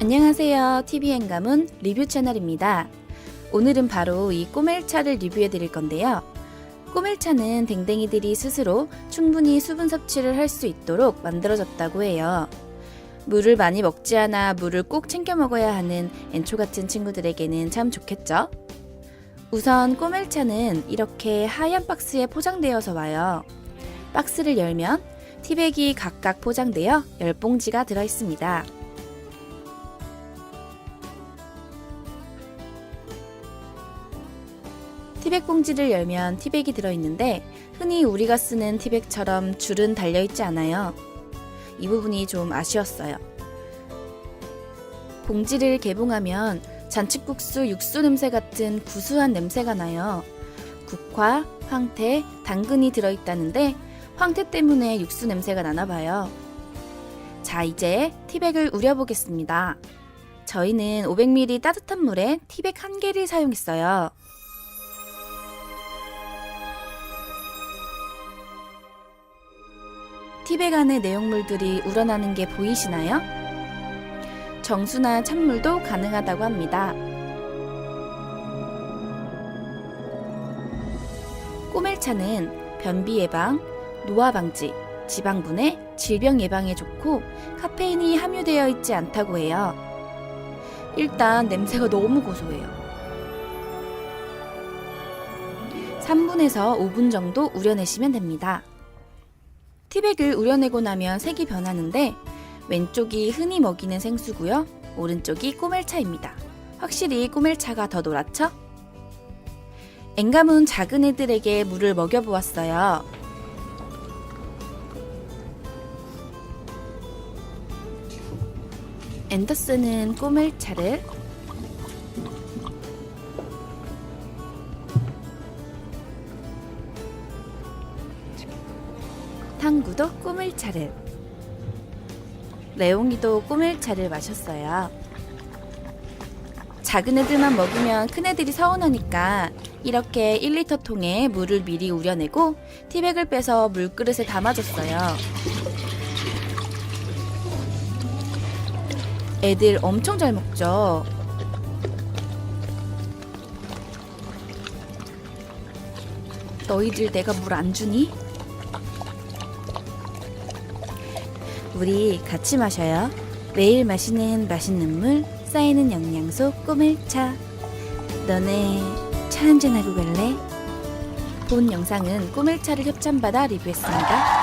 안녕하세요. TVN 가문 리뷰 채널입니다. 오늘은 바로 이 꼬멜차를 리뷰해 드릴 건데요. 꼬멜차는 댕댕이들이 스스로 충분히 수분 섭취를 할 수 있도록 만들어졌다고 해요. 물을 많이 먹지 않아 물을 꼭 챙겨 먹어야 하는 엔초 같은 친구들에게는 참 좋겠죠? 우선 꼬멜차는 이렇게 하얀 박스에 포장되어서 와요. 박스를 열면 티백이 각각 포장되어 10봉지가 들어있습니다. 티백 봉지를 열면 티백이 들어있는데 흔히 우리가 쓰는 티백처럼 줄은 달려있지 않아요. 이 부분이 좀 아쉬웠어요. 봉지를 개봉하면 잔치국수 육수 냄새 같은 구수한 냄새가 나요. 국화, 황태, 당근이 들어있다는데 황태 때문에 육수 냄새가 나나 봐요. 자, 이제 티백을 우려보겠습니다. 저희는 500ml 따뜻한 물에 티백 한 개를 사용했어요. 티백 안의 내용물들이 우러나는 게 보이시나요? 정수나 찬물도 가능하다고 합니다. 꼬멜차는 변비 예방, 노화 방지, 지방 분해, 질병 예방에 좋고 카페인이 함유되어 있지 않다고 해요. 일단 냄새가 너무 고소해요. 3분에서 5분 정도 우려내시면 됩니다. 티백을 우려내고 나면 색이 변하는데 왼쪽이 흔히 먹이는 생수고요. 오른쪽이 꼬멜차입니다. 확실히 꼬멜차가 더 노랗죠? 앵감은 작은 애들에게 물을 먹여보았어요. 앤더슨은 꼬멜차를 탕구도 꼬멜차를 레옹이도 꼬멜차를 마셨어요. 작은 애들만 먹으면 큰 애들이 서운하니까 이렇게 1리터 통에 물을 미리 우려내고 티백을 빼서 물그릇에 담아줬어요. 애들 엄청 잘 먹죠. 너희들 내가 물 안 주니? 우리 같이 마셔요. 매일 마시는 맛있는 물, 쌓이는 영양소 꿈을 차. 너네 차 한잔하고 갈래? 본 영상은 꿈을 차를 협찬받아 리뷰했습니다.